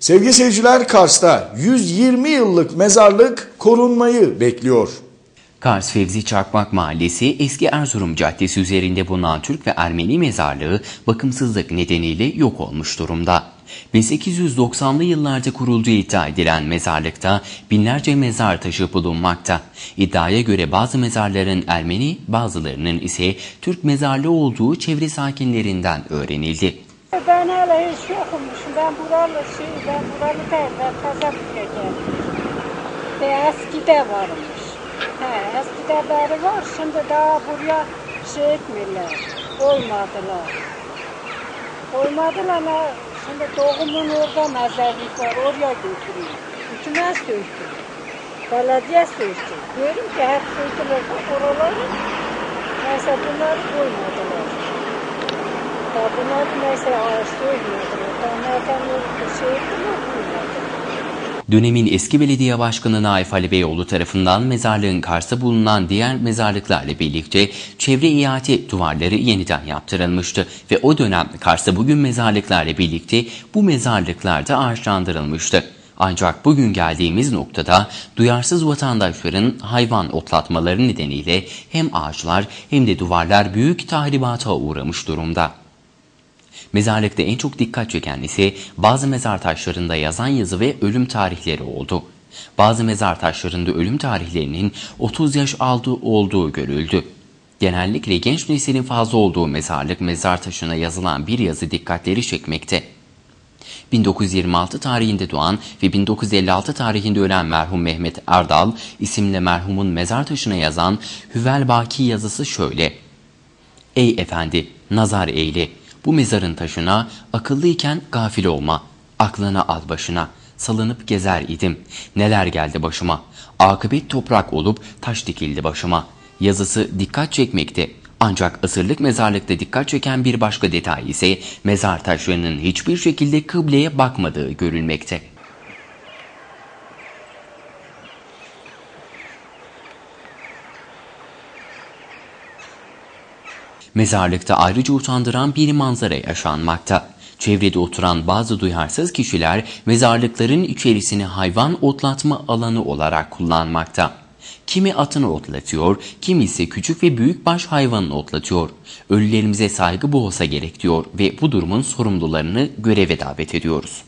Sevgili seyirciler Kars'ta 120 yıllık mezarlık korunmayı bekliyor. Kars Fevzi Çakmak Mahallesi eski Erzurum Caddesi üzerinde bulunan Türk ve Ermeni mezarlığı bakımsızlık nedeniyle yok olmuş durumda. 1890'lı yıllarda kurulduğu iddia edilen mezarlıkta binlerce mezar taşı bulunmakta. İddiaya göre bazı mezarların Ermeni, bazılarının ise Türk mezarlığı olduğu çevre sakinlerinden öğrenildi. E, ben hələ heç yoxmuşum. Mən buralı şey, mən buralı deyil, mən təzə buraya gəlmişim. Və e, əskidə varmış. Hə, əskidə bəri var, şimdi daha buraya şey etmirlər, olmadılar. Olmadılar, şimdi doğumun orada məzərlik var, oraya götürüyor. Hükümət söktü, bələdiyə söktü. Görüm ki, hep söktülər oraları, nəsə bunları qoymadılar. Dönemin eski belediye başkanı Naif Ali Beyoğlu tarafından mezarlığın Kars'ta bulunan diğer mezarlıklarla birlikte çevre iade duvarları yeniden yaptırılmıştı ve o dönem Kars'ta bugün mezarlıklarla birlikte bu mezarlıklar da ağaçlandırılmıştı. Ancak bugün geldiğimiz noktada duyarsız vatandaşların hayvan otlatmaları nedeniyle hem ağaçlar hem de duvarlar büyük tahribata uğramış durumda. Mezarlıkta en çok dikkat çeken ise bazı mezar taşlarında yazan yazı ve ölüm tarihleri oldu. Bazı mezar taşlarında ölüm tarihlerinin 30 yaş altı olduğu görüldü. Genellikle genç neslin fazla olduğu mezarlık mezar taşına yazılan bir yazı dikkatleri çekmekte. 1926 tarihinde doğan ve 1956 tarihinde ölen merhum Mehmet Erdal isimli merhumun mezar taşına yazan Hüvel Baki yazısı şöyle. Ey efendi, nazar eyle, bu mezarın taşına akıllıyken gafil olma, aklına al başına, salınıp gezer idim. Neler geldi başıma, akıbet toprak olup taş dikildi başıma. Yazısı dikkat çekmekte. Ancak asırlık mezarlıkta dikkat çeken bir başka detay ise mezar taşlarının hiçbir şekilde kıbleye bakmadığı görülmekte. Mezarlıkta ayrıca utandıran bir manzara yaşanmakta. Çevrede oturan bazı duyarsız kişiler mezarlıkların içerisini hayvan otlatma alanı olarak kullanmakta. Kimi atını otlatıyor, kimi ise küçük ve büyük baş hayvanını otlatıyor. Ölülerimize saygı bu olsa gerek diyor ve bu durumun sorumlularını göreve davet ediyoruz.